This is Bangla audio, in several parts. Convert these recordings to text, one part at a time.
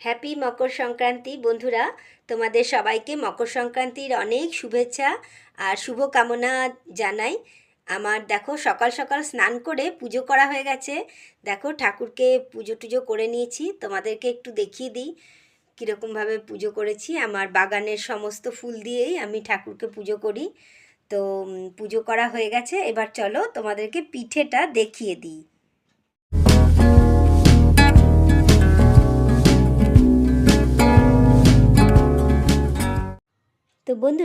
হ্যাপি মকর সংক্রান্তি, বন্ধুরা। তোমাদের সবাইকে মকর সংক্রান্তির অনেক শুভেচ্ছা আর শুভকামনা জানাই। আমার দেখো, সকাল সকাল স্নান করে পুজো করা হয়ে গেছে। দেখো, ঠাকুরকে পুজো টুজো করে নিয়েছি। তোমাদেরকে একটু দেখিয়ে দিই কীরকমভাবে পুজো করেছি। আমার বাগানের সমস্ত ফুল দিয়েই আমি ঠাকুরকে পুজো করি। তো পুজো করা হয়ে গেছে। এবার চলো তোমাদেরকে পিঠেটা দেখিয়ে দিই।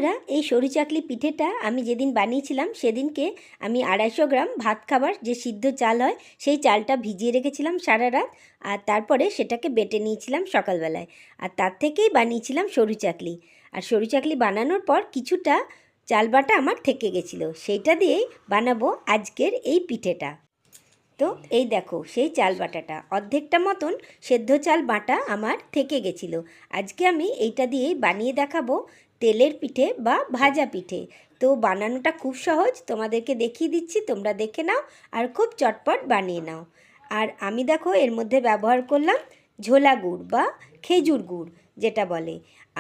বন্ধুরা, এই সরু চাকলি পিঠেটা আমি যেদিন বানিয়েছিলাম সেদিনকে আমি আড়াইশো গ্রাম ভাত খাবার যে সিদ্ধ চাল হয়, সেই চালটা ভিজিয়ে রেখেছিলাম সারা রাত আর তারপরে সেটাকে বেটে নিয়েছিলাম সকালবেলায় আর তার থেকেই বানিয়েছিলাম সরু চাকলি আর সরু চাকলি বানানোর পর কিছুটা চাল বাটা আমার থেকে গেছিল, সেইটা দিয়েই বানাবো আজকের এই পিঠেটা। তো এই দেখো, সেই চাল বাটাটা, অর্ধেকটা মতন সেদ্ধ চাল বাটা আমার থেকে গেছিল। আজকে আমি এইটা দিয়েই বানিয়ে দেখাবো তেলের পিঠে বা ভাজা পিঠে। তো বানানোটা খুব সহজ, তোমাদেরকে দেখিয়ে দিচ্ছি, তোমরা দেখে নাও আর খুব চটপট বানিয়ে নাও। আর আমি দেখো এর মধ্যে ব্যবহার করলাম ঝোলা গুড় বা খেজুর গুড়, যেটা বলে।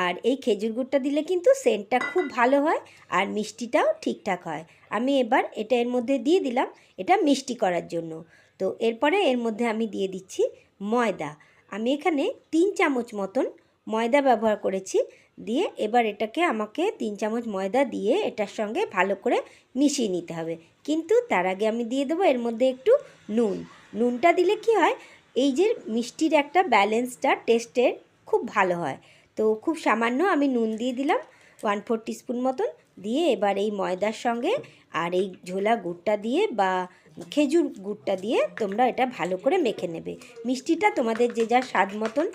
আর এই খেজুর গুড়টা দিলে কিন্তু সেন্টটা খুব ভালো হয় আর মিষ্টিটাও ঠিকঠাক হয়। আমি এবার এটা এর মধ্যে দিয়ে দিলাম, এটা মিষ্টি করার জন্য। তো এরপরে এর মধ্যে আমি দিয়ে দিচ্ছি ময়দা। আমি এখানে তিন চামচ মতন ময়দা ব্যবহার করেছি। দিয়ে এবার এটাকে আমাকে তিন চামচ ময়দা দিয়ে এটার সঙ্গে ভালো করে মিশিয়ে নিতে হবে। কিন্তু তার আগে আমি দিয়ে দেবো এর মধ্যে একটু নুন। নুনটা দিলে কি হয়, এই যে মিষ্টির একটা ব্যালেন্সটা, টেস্টের খুব ভালো হয়। তো খুব সামান্য আমি নুন দিয়ে দিলাম, ওয়ান ফোর টিস্পুন মতন। দিয়ে এবার এই ময়দার সঙ্গে আর এই ঝোলা গুড়টা দিয়ে বা খেজুর গুড়টা দিয়ে তোমরা এটা ভালো করে মেখে নেবে। মিষ্টিটা তোমাদের যে যার স্বাদ মতন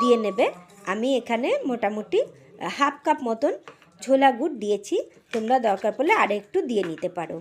দিয়ে নেবে। আমি এখানে মোটামুটি হাফ কাপ মতন ঝোলা গুড় দিয়েছি। তোমরা দরকার পড়লে আর একটু দিয়ে নিতে পারো।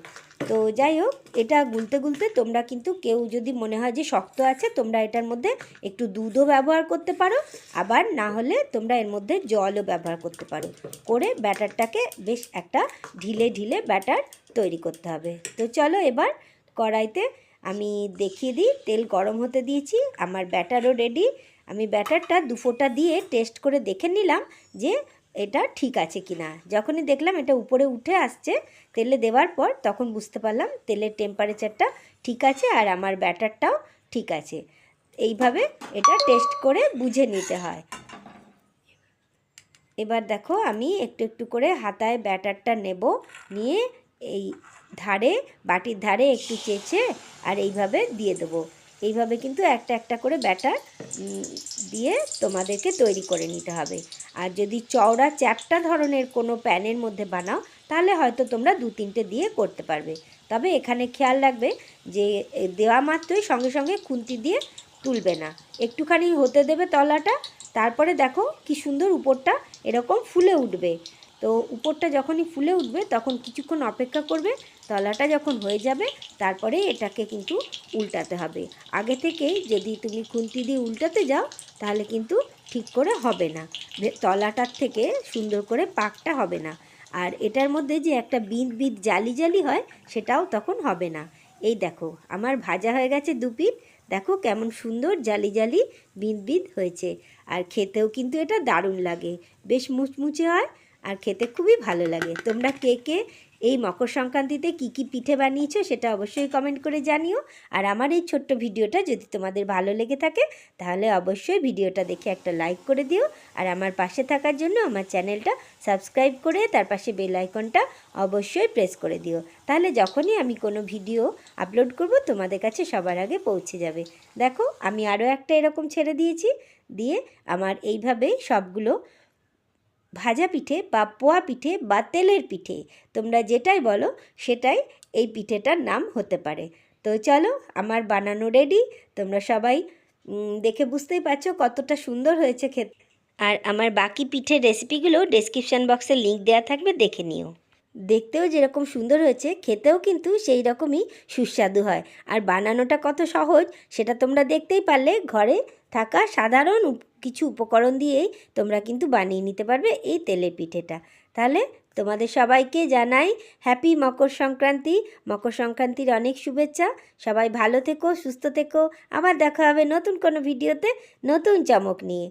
তো যাই হোক, এটা গুলতে গুলতে তোমরা কিন্তু কেউ যদি মনে হয় যে শক্ত আছে, তোমরা এটার মধ্যে একটু দুধও ব্যবহার করতে পারো। আবার না হলে তোমরা এর মধ্যে জলও ব্যবহার করতে পারো। করে ব্যাটারটাকে বেশ একটা ঢিলে ঢিলে ব্যাটার তৈরি করতে হবে। তো চলো এবার কড়াইতে আমি দেখিয়ে দিই, তেল গরম হতে দিয়েছি, আমার ব্যাটারও রেডি আমি ব্যাটারটা দুফোটা দিয়ে টেস্ট করে দেখে নিলাম যে এটা ঠিক আছে কি না যখনই দেখলাম এটা উপরে উঠে আসছে তেলে দেওয়ার পর তখন বুঝতে পারলাম তেলের টেম্পারেচারটা ঠিক আছে আর আমার ব্যাটারটাও ঠিক আছে। এইভাবে এটা টেস্ট করে বুঝে নিতে হয়। এবার দেখো আমি একটু একটু করে হাতায় ব্যাটারটা নেব, নিয়ে এই ধারে, বাটির ধারে একটু চেঁচে আর এইভাবে দিয়ে দেবো। এইভাবে কিন্তু একটা একটা করে ব্যাটার দিয়ে তোমাদেরকে তৈরি করে নিতে হবে। আর যদি চওড়া চ্যাপটা ধরনের কোনো প্যানের মধ্যে বানাও, তাহলে হয়তো তোমরা দু তিনটে দিয়ে করতে পারবে। তবে এখানে খেয়াল রাখবে যে দেওয়া মাত্রই সঙ্গে সঙ্গে খুন্তি দিয়ে তুলবে না। একটুখানি হতে দেবে তলাটা, তারপরে দেখো কি সুন্দর উপরটা এরকম ফুলে উঠবে। তো উপরটা যখনই ফুলে উঠবে, তখন কিছুক্ষণ অপেক্ষা করবে তলাটা যখন হয়ে যাবে, তারপরে এটাকে কিন্তু উল্টাতে হবে। আগে থেকেই যদি তুমি খুন্তি দিয়ে উল্টাতে যাও, তাহলে কিন্তু ঠিক করে হবে না। তলাটার থেকে সুন্দর করে পাকটা হবে না। আর এটার মধ্যে যে একটা বিদ বিদ জালি জালি হয়, সেটাও তখন হবে না। এই দেখো, আমার ভাজা হয়ে গেছে দু পিঠ দেখো কেমন সুন্দর জালি জালি বিদ বিদ হয়েছে। আর খেতেও কিন্তু এটা দারুণ লাগে। বেশ মুচমুচে হয়, আর খেতে খুবই ভালো লাগে। তোমরা কে কে এই মকর সংক্রান্তিতে কি কি পিঠে বানিয়েছো সেটা অবশ্যই কমেন্ট করে জানিও। আর আমার এই ছোট্ট ভিডিওটা যদি তোমাদের ভালো লেগে থাকে, তাহলে অবশ্যই ভিডিওটা দেখে একটা লাইক করে দিও। আর আমার পাশে থাকার জন্য আমার চ্যানেলটা সাবস্ক্রাইব করে তার পাশে বেল আইকনটা অবশ্যই প্রেস করে দিও। তাহলে যখনই আমি কোনো ভিডিও আপলোড করব, তোমাদের কাছে সবার আগে পৌঁছে যাবে। দেখো, আমি আরও একটা এরকম ছেড়ে দিয়েছি। দিয়ে আমার এইভাবেই সবগুলো ভাজা পিঠে বা পোয়া পিঠে বা তেলের পিঠে, তোমরা যেটাই বলো সেটাই এই পিঠেটার নাম হতে পারে। তো চলো, আমার বানানো রেডি তোমরা সবাই দেখে বুঝতেই পারছ কতটা সুন্দর হয়েছে খেতে। আর আমার বাকি পিঠের রেসিপিগুলো ডেসক্রিপশান বক্সে লিঙ্ক দেওয়া থাকবে, দেখে নিও। দেখতেও যেরকম সুন্দর হয়েছে, খেতেও কিন্তু সেই রকমই সুস্বাদু হয়। আর বানানোটা কত সহজ, সেটা তোমরা দেখতেই পারলে। ঘরে থাকা সাধারণ কিছু উপকরণ দিয়েই তোমরা কিন্তু বানিয়ে নিতে পারবে এই তেলের পিঠেটা। তাহলে তোমাদের সবাইকে জানাই হ্যাপি মকর সংক্রান্তি। মকর সংক্রান্তির অনেক শুভেচ্ছা। সবাই ভালো থেকো, সুস্থ থেকো। আবার দেখা হবে নতুন কোনো ভিডিওতে, নতুন চমক নিয়ে।